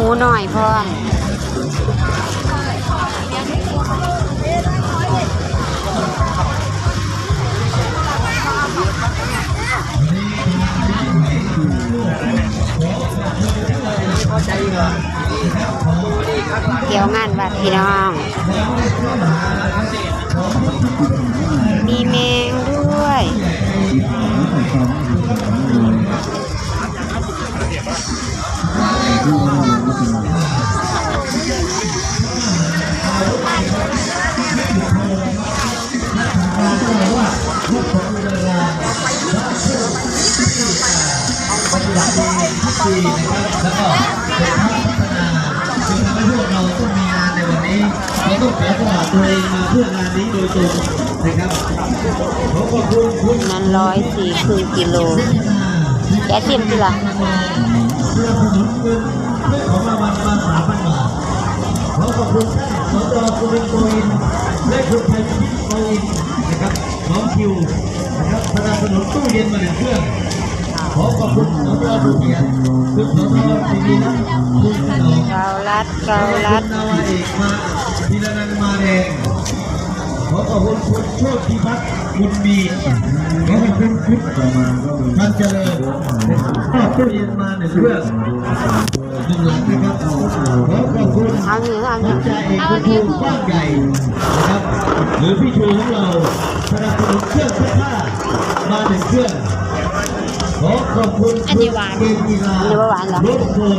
มูหน่อยพร้อมเกี่ยวงานบัดพี่น้อง พวกเราต้องมีงานในวันนี้เราต้องเสียสละตัวเองมาเพื่องานนี้โดยตรงนะครับขอขอบคุณคุณนั้นร้อยสี่ครึ่งกิโลแกชิมสิล่ะเพื่อสนุนเงินเรื่องของรางวัลมาสามพันบาทขอขอบคุณท่านสจสุรินทร์โกอินทร์และคุณไทยพิโกอินทร์นะครับน้องคิวนะครับสนับสนุนตู้เย็นมาหนึ่งเครื่อง ขอขอบคุณสจสุเกียรติคุณสจทีวีนะคุณขนอมเกาลัดเกาลัดนาวาเอกมาพิรนันท์มาแดงขอขอบคุณคุณโชติพิพัฒน์คุณมีขอขอบคุณคุณพันเจริญขอบตู้เย็นมาหนึ่งเครื่องหนึ่งหลังนะครับขอขอบคุณเอาหนึ่งาหพันึ่นงจ่าเอกคุณภูมิกว้างใหญ่นะครับหรือพี่ชูของเราสนับสนุนเครื่องซักผ้ามาหนึ่งเครื่อง อขอบคุณอันนี้หวานเกมกีฬาอันนี้ว่าหวานเหรอรถโฟม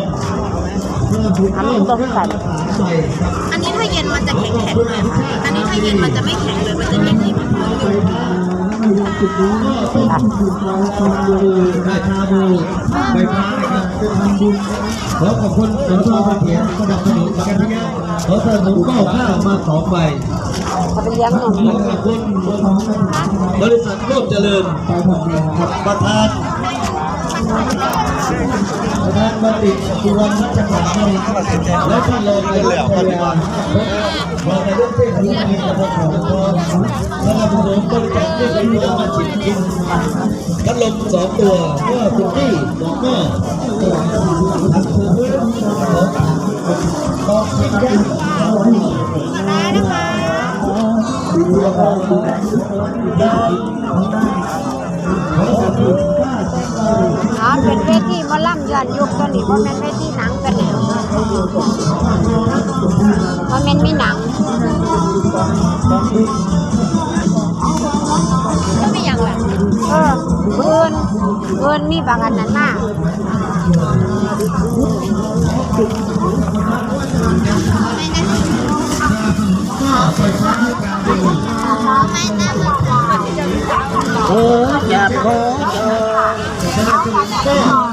เพื่อบุกเข้าอันนี้ต้มไก่ใส่ครับอันนี้ถ้าเย็นมันจะแข็งแข็งๆหน่อยค่ะอันนี้ถ้าเย็นมันจะไม่แข็งเลย มันจะนิ่มราชาบูไฟฟ้านะครับขอขอบคุณสทเสถียรสนับสนุนกันที่ยขอสนับสนุนข้าวข้าวมาสองใบเขาไปเลี้ยงหนูขอขอบคุณบริษัทโลกเจริญประธาน ประธานบัณฑิตสุวรรณรัชกาลและท่านรองนายกพยารองนายกเทศมนตรีตำบลของพรสนับสนุนบริจาคเพื่อไปดูมาชิมกินพัดลมสองตัวเมื่อคุณที่สองหม้อทำคือพื้นของของที่ยังขอขอบคุณข้าศึกเราอ๋อเป็นเวทีหมอลำย้อนยุค ตัวนี้เพราะมันเวทีหนังกันแล้วเพราะมันมีหนังก็ไม่ยังแหละเออเอินเอินมีบางอันนั้นมากโอ้จับโอ้จอ